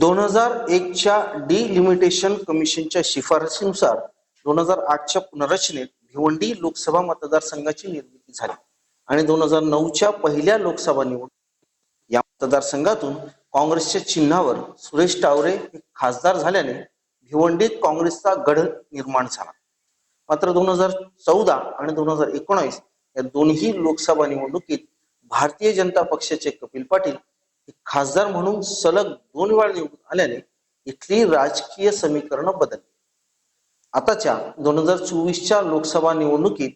दोन हजार एकच्या डी लिमिटेशन कमिशनच्या शिफारसीनुसार दोन हजार आठच्या पुनर्रचनेत भिवंडी लोकसभा मतदारसंघाची निर्मिती झाली. आणि दोन हजार नऊच्या पहिल्या लोकसभा निवडणूक या मतदारसंघातून काँग्रेसच्या चिन्हावर सुरेश टावरे हे खासदार झाल्याने भिवंडीत काँग्रेसचा गढ निर्माण झाला. मात्र दोन हजार चौदा आणि दोन हजार एकोणावीस या दोन्ही लोकसभा निवडणुकीत भारतीय जनता पक्षाचे कपिल पाटील खासदार म्हणून सलग दोन वेळा निवडून आल्याने इथली राजकीय समीकरणं बदलली. आताच्या दोन हजार चोवीसच्या लोकसभा निवडणुकीत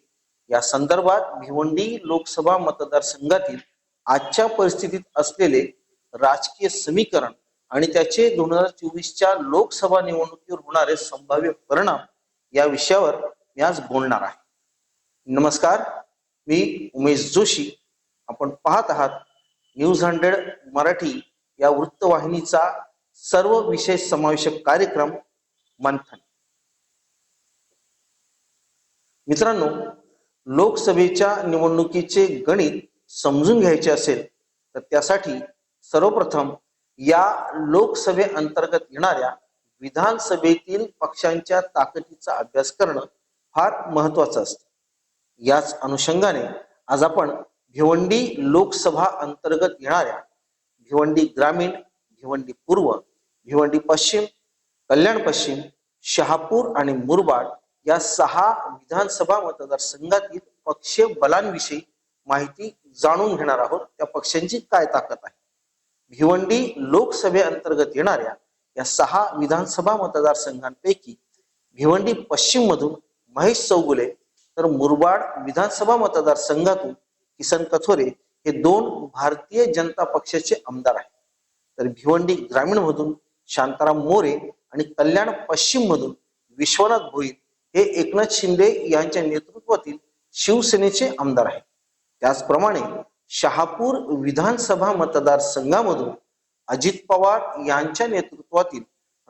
या संदर्भात भिवंडी लोकसभा मतदारसंघातील आजच्या परिस्थितीत असलेले राजकीय समीकरण आणि त्याचे दोन हजार चोवीसच्या लोकसभा निवडणुकीवर होणारे संभाव्य परिणाम या विषयावर मी आज बोलणार आहे. नमस्कार मी उमेश जोशी. आपण पाहत आहात न्यूज हंड्रेड मराठी या वृत्तवाहिनीचा सर्व विषय समावेशक कार्यक्रम मंथन. मित्रांनो लोकसभेच्या निवडणुकीचे गणित समजून घ्यायचे असेल तर त्यासाठी सर्वप्रथम या लोकसभे अंतर्गत येणाऱ्या विधानसभेतील पक्षांच्या ताकदीचा अभ्यास करणं फार महत्वाचं असतं. याच अनुषंगाने आज आपण भिवंडी लोकसभा अंतर्गत येणाऱ्या भिवंडी ग्रामीण भिवंडी पूर्व भिवंडी पश्चिम कल्याण पश्चिम शहापूर आणि मुरबाड या सहा विधानसभा मतदारसंघातील पक्ष बलांविषयी माहिती जाणून घेणार आहोत. त्या पक्षांची काय ताकद आहे? भिवंडी लोकसभे अंतर्गत येणाऱ्या या सहा विधानसभा मतदारसंघांपैकी भिवंडी पश्चिम मधून महेश चौगुले तर मुरबाड विधानसभा मतदारसंघातून किसन कथोरे हे दोन भारतीय जनता पक्षाचे आमदार आहेत. तर भिवंडी ग्रामीण मधून शांताराम मोरे आणि कल्याण पश्चिम मधून विश्वनाथ भोईर हे एकनाथ शिंदे यांच्या नेतृत्वातील शिवसेनेचे आमदार आहेत. त्याचप्रमाणे शहापूर विधानसभा मतदारसंघामधून अजित पवार यांच्या नेतृत्वातील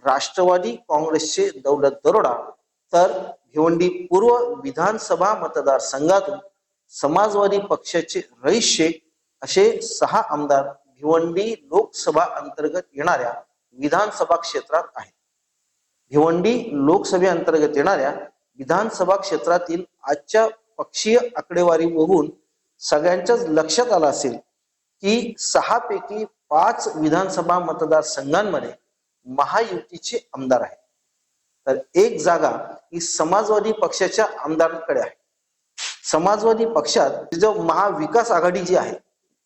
राष्ट्रवादी काँग्रेसचे दौलत दरोडा तर भिवंडी पूर्व विधानसभा मतदारसंघातून समाजवादी पक्षाचे रईस शेख असे सहा आमदार भिवंडी लोकसभा अंतर्गत येणाऱ्या विधानसभा क्षेत्रात आहेत. भिवंडी लोकसभेअंतर्गत येणाऱ्या विधानसभा क्षेत्रातील आजच्या पक्षीय आकडेवारी बघून सगळ्यांच्याच लक्षात आलं असेल की सहा पैकी पाच विधानसभा मतदारसंघांमध्ये महायुतीचे आमदार आहेत. तर एक जागा ही समाजवादी पक्षाच्या आमदारांकडे आहे. समाजवादी पक्षात जो महाविकास आघाडी जी आहे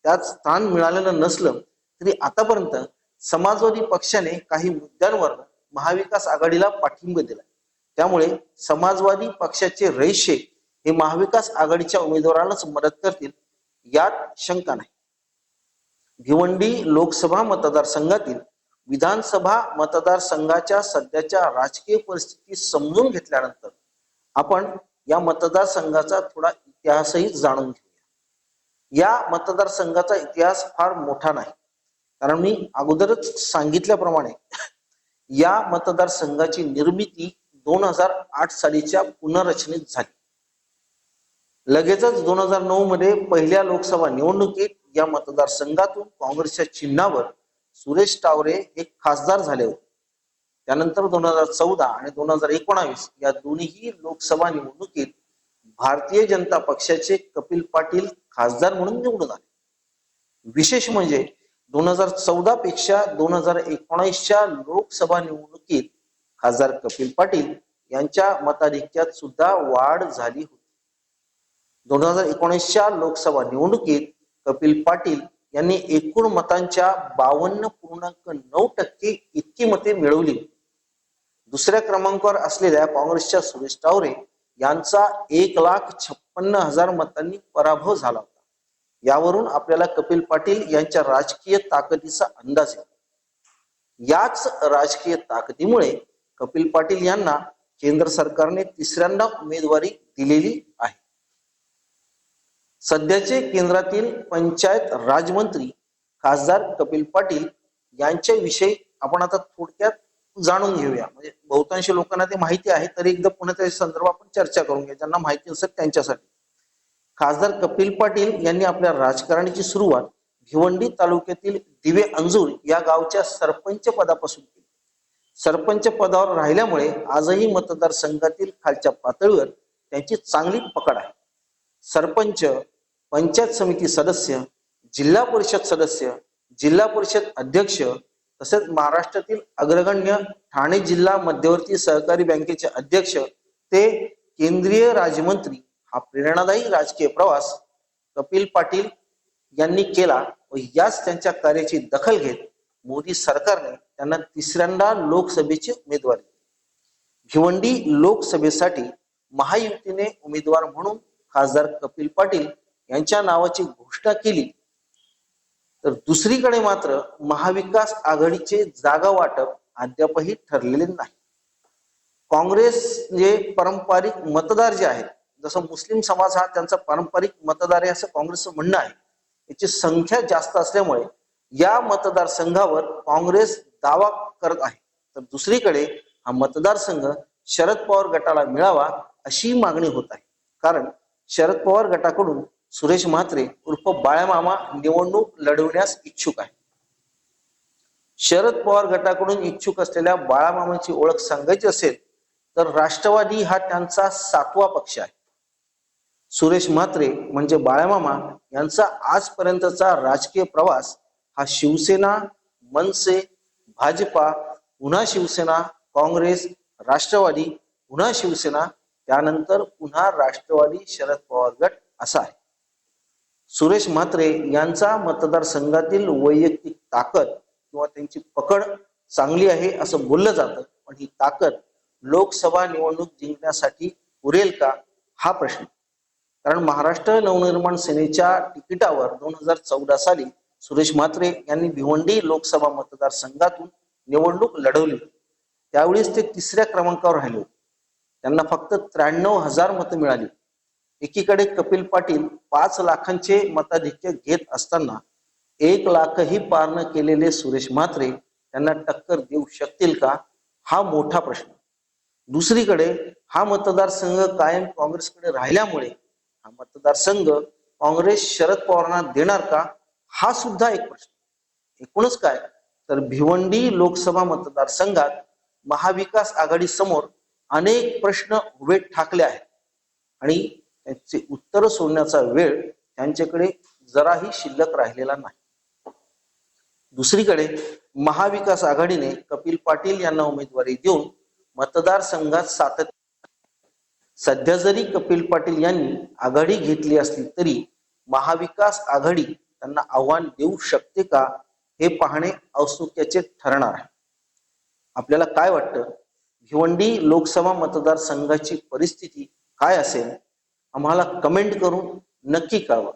त्यात स्थान मिळालेलं नसलं तरी आतापर्यंत समाजवादी पक्षाने काही मुद्द्यांवर महाविकास आघाडीला पाठिंबा दिला. त्यामुळे समाजवादी पक्षाचे रहिशे हे महाविकास आघाडीच्या उमेदवारालाच मदत करतील यात शंका नाही. भिवंडी लोकसभा मतदारसंघातील विधानसभा मतदारसंघाच्या सध्याच्या राजकीय परिस्थिती समजून घेतल्यानंतर आपण या मतदारसंघाचा थोडा इतिहासही जाणून घेऊया. या मतदारसंघाचा इतिहास फार मोठा नाही. कारण मी अगोदरच सांगितल्याप्रमाणे या मतदारसंघाची निर्मिती दोन हजार आठ सालीच्या पुनर्रचनेत झाली. लगेचच दोन हजार नऊ मध्ये पहिल्या लोकसभा निवडणुकीत या मतदारसंघातून काँग्रेसच्या चिन्हावर सुरेश टावरे हे खासदार झाले होते. त्यानंतर दोन हजार चौदा आणि दोन हजार एकोणावीस या दोन्ही लोकसभा निवडणुकीत भारतीय जनता पक्षाचे कपिल पाटील खासदार म्हणून निवडून आले. विशेष म्हणजे दोन हजार चौदा पेक्षा दोन हजार एकोणीसच्या लोकसभा निवडणुकीत खासदार कपिल पाटील यांच्या मताधिक्यात सुद्धा वाढ झाली होती. दोन हजार एकोणीसच्या लोकसभा निवडणुकीत कपिल पाटील यांनी एकूण मतांच्या बावन्न पूर्णांक नऊ टक्के इतकी मते मिळवली. दुसऱ्या क्रमांकावर असलेल्या काँग्रेसच्या सुरेश टावरे यांचा एक लाख छप्पन्न हजार मतांनी पराभव झाला होता. यावरून आपल्याला कपिल पाटील यांच्या राजकीय ताकदीचा अंदाज येतो. याच राजकीय ताकदीमुळे कपिल पाटील यांना केंद्र सरकारने तिसऱ्यांदा उमेदवारी दिलेली आहे. सध्याचे केंद्रातील पंचायत राजमंत्री खासदार कपिल पाटील यांच्याविषयी आपण आता थोडक्यात जाणून घेऊया. म्हणजे बहुतांश लोकांना ते माहिती आहे तरी एकदा पुन्हा त्या संदर्भात आपण चर्चा करून घ्या. ज्यांना माहिती नसेल त्यांच्यासाठी. खासदार कपिल पाटील यांनी आपल्या राजकारणाची सुरुवात भिवंडी तालुक्यातील दिवे अंजूर या गावच्या सरपंच पदापासून केली. सरपंच पदावर राहिल्यामुळे आजही मतदारसंघातील खालच्या पातळीवर त्यांची चांगली पकड आहे. सरपंच पंचायत समिती सदस्य जिल्हा परिषद सदस्य जिल्हा परिषद अध्यक्ष तसेच महाराष्ट्रातील अग्रगण्य ठाणे जिल्हा मध्यवर्ती सहकारी बँकेचे अध्यक्ष ते केंद्रीय राज्यमंत्री हा प्रेरणादायी राजकीय प्रवास कपिल पाटील यांनी केला व याच त्यांच्या कार्याची दखल घेत मोदी सरकारने त्यांना तिसऱ्यांदा लोकसभेची उमेदवारी भिवंडी लोकसभेसाठी महायुतीने उमेदवार म्हणून खासदार कपिल पाटील यांच्या नावाची घोषणा केली. तर दुसरीकडे मात्र महाविकास आघाडीचे जागा वाटप अद्यापही ठरलेले नाही. काँग्रेस जे पारंपरिक मतदार जे आहेत जसं मुस्लिम समाज हा त्यांचा पारंपरिक मतदार आहे असं काँग्रेसचं म्हणणं आहे याची संख्या जास्त असल्यामुळे या मतदारसंघावर काँग्रेस दावा करत आहे. तर दुसरीकडे हा मतदारसंघ शरद पवार गटाला मिळावा अशी मागणी होत आहे. कारण शरद पवार गटाकडून सुरेश म्हात्रे उर्फ बाळामामा निवडणूक लढवण्यास इच्छुक आहे. शरद पवार गटाकडून इच्छुक असलेल्या बाळामामाची ओळख सांगायची असेल तर राष्ट्रवादी हा त्यांचा सातवा पक्ष आहे. सुरेश म्हात्रे म्हणजे बाळामामा यांचा आजपर्यंतचा राजकीय प्रवास हा शिवसेना मनसे भाजपा पुन्हा शिवसेना काँग्रेस राष्ट्रवादी पुन्हा शिवसेना त्यानंतर पुन्हा राष्ट्रवादी शरद पवार गट असा आहे. सुरेश म्हात्रे यांचा मतदारसंघातील वैयक्तिक ताकद किंवा त्यांची पकड चांगली आहे असं बोललं जातं पण ही ताकद लोकसभा निवडणूक जिंकण्यासाठी पुरेल का? हा प्रश्न. कारण महाराष्ट्र नवनिर्माण सेनेच्या तिकिटावर दोन हजार चौदा साली सुरेश म्हात्रे यांनी भिवंडी लोकसभा मतदारसंघातून निवडणूक लढवली त्यावेळीच त्यावेळेस ते तिसऱ्या क्रमांकावर राहिले होते. त्यांना फक्त त्र्याण्णव हजार मतं मिळाली एकीकडे कपिल पाटील पाच लाखांचे मताधिक्य घेत असताना एक लाखही पार न केलेले सुरेश म्हात्रे त्यांना टक्कर देऊ शकतील का? हा मोठा प्रश्न. दुसरीकडे हा मतदारसंघ कायम काँग्रेसकडे राहिल्यामुळे हा मतदारसंघ काँग्रेस शरद पवारांना देणार का? हा सुद्धा एक प्रश्न. एकूणच काय? तर भिवंडी लोकसभा मतदारसंघात महाविकास आघाडी समोर अनेक प्रश्न उभे ठाकले आहेत. आणि त्यांचे उत्तर सोडण्याचा वेळ त्यांच्याकडे जराही शिल्लक राहिलेला नाही. दुसरीकडे महाविकास आघाडीने कपिल पाटील यांना उमेदवारी देऊन मतदारसंघात सातत्य सध्या जरी कपिल पाटील यांनी आघाडी घेतली असली तरी महाविकास आघाडी त्यांना आव्हान देऊ शकते का हे पाहणे औत्सुक्याचे ठरणार आहे. आपल्याला काय वाटतं? भिवंडी लोकसभा मतदारसंघाची परिस्थिती काय असेल? आम्हाला कमेंट करून नक्की कळवा.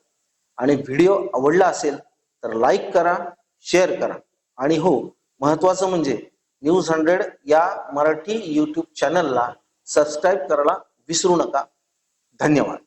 आणि व्हिडिओ आवडला असेल तर लाईक करा शेअर करा. आणि हो महत्वाचं म्हणजे न्यूज हंड्रेड या मराठी यूट्यूब चॅनलला सबस्क्राईब करायला विसरू नका. धन्यवाद.